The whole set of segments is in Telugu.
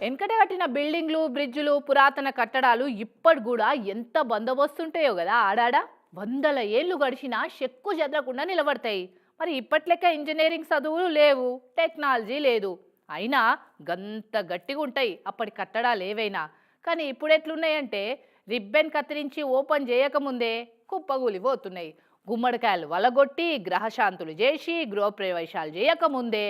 వెనకట కట్టిన బిల్డింగ్లు బ్రిడ్జులు పురాతన కట్టడాలు ఇప్పటి కూడా ఎంత బందోబస్తుంటాయో కదా ఆడాడ. వందల ఏళ్ళు గడిచినా చెక్కు చెదరకుండా నిలబడతాయి. మరి ఇప్పట్లెక్క ఇంజనీరింగ్ చదువులు లేవు టెక్నాలజీ లేదు. అయినా గంత గట్టిగా ఉంటాయి అప్పటి కట్టడాలు ఏవైనా. కానీ ఇప్పుడు ఎట్లున్నాయంటే రిబ్బెన్ కత్తిరించి ఓపెన్ చేయకముందే కుప్పగూలిపోతున్నాయి. గుమ్మడికాయలు వలగొట్టి గ్రహశాంతులు చేసి గృహప్రవేశాలు చేయకముందే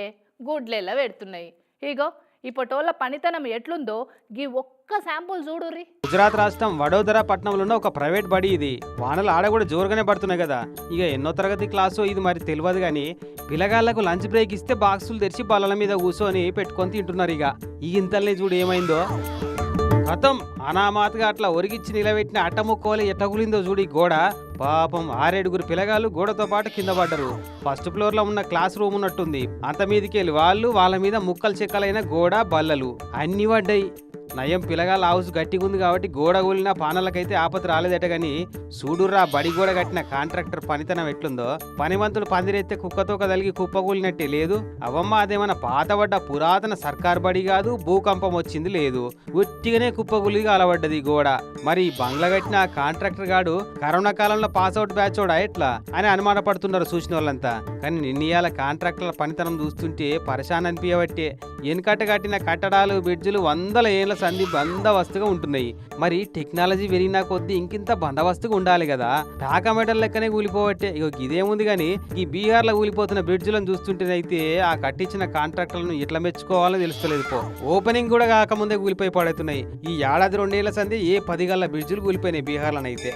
గుడ్లెల్ల పెడుతున్నాయి ఇగో ఈ ఫోటోల పనితనం ఎట్లుందో గీ ఒక్క శాంపుల్ చూడుర్రి. గుజరాత్ రాష్ట్రం వడోదర పట్టణంలో ఉన్న ఒక ప్రైవేట్ బడి ఇది. వానలు ఆడ కూడా జోరుగానే పడుతున్నాయి కదా. ఇక ఎన్నో తరగతి క్లాసు ఇది మరి తెలియదు కానీ పిల్లగాళ్ళకు లంచ్ బ్రేక్ ఇస్తే బాక్సులు తెరిచి బల్లల మీద కూర్చొని పెట్టుకొని తింటున్నారు ఇక ఈ ఇంతల్ని చూడు ఏమైందో. కథం అనామాతగా అట్లా ఒరిగిచ్చి నిలబెట్టిన అట్టముక్కోలి ఎట్టగులిందో చూడి గోడ. పాపం ఆరేడుగురు పిల్లగాళ్ళు గోడతో పాటు కింద పడ్డరు. ఫస్ట్ ఫ్లోర్లో ఉన్న క్లాస్ రూమ్ ఉన్నట్టుంది. అంత మీదకి వెళ్ళి వాళ్ళు వాళ్ళ మీద ముక్కలు చెక్కలైన గోడ బల్లలు అన్ని పడ్డాయి. నయం పిల్లగాళ్ళ హౌస్ గట్టిగా ఉంది కాబట్టి గోడ కూలిన పానలకైతే ఆపత రాలేదట గాని సూడుర్రా బడి గోడ కట్టిన కాంట్రాక్టర్ పనితనం ఎట్లుందో పనిమంతులు పందిరెత్తే కుక్కతో కదలిగి కుప్పకూలినట్టే లేదు. అవమ్మ అదేమన్నా పాతబడ్డ పురాతన సర్కార్ బడి కాదు భూకంపం వచ్చింది లేదు. ఉట్టిగానే కుప్పకూలిగా అలవడ్డది గోడ. మరి బంగ్లా కట్టిన కాంట్రాక్టర్ గాడు కరోనా కాలంలో పాస్అవుట్ బ్యాచ్ ఓడా ఎట్లా అని అనుమానపడుతున్నారు చూసిన వాళ్ళంతా. కానీ నిన్నయాల కాంట్రాక్టర్ల పనితనం చూస్తుంటే పరిశాన్ అనిపించబట్టే వెనుకట కట్టిన కట్టడాలు బ్రిడ్జులు వందల ఏళ్ళ సంధి బందవస్తుగా ఉంటున్నాయి. మరి టెక్నాలజీ పెరిగినా కొద్దీ ఇంకింత బందవస్తుగా ఉండాలి కదా. టాకామెటల్ లెక్కనే కూలిపోవట్టే. ఇక ఇదేముంది కానీ ఈ బీహార్లో కూలిపోతున్న బ్రిడ్జులను చూస్తుంటేనైతే ఆ కట్టించిన కాంట్రాక్టర్లను ఎట్లా మెచ్చుకోవాలో తెలుస్తలేదు పో. ఓపెనింగ్ కూడా కాకముందే కూలిపోయి పడుతున్నాయి ఈ ఏడాది రెండేళ్ళ సంధి ఏ పది గల్ల బ్రిడ్జ్లు కూలిపోయినాయి బీహార్లోనైతే.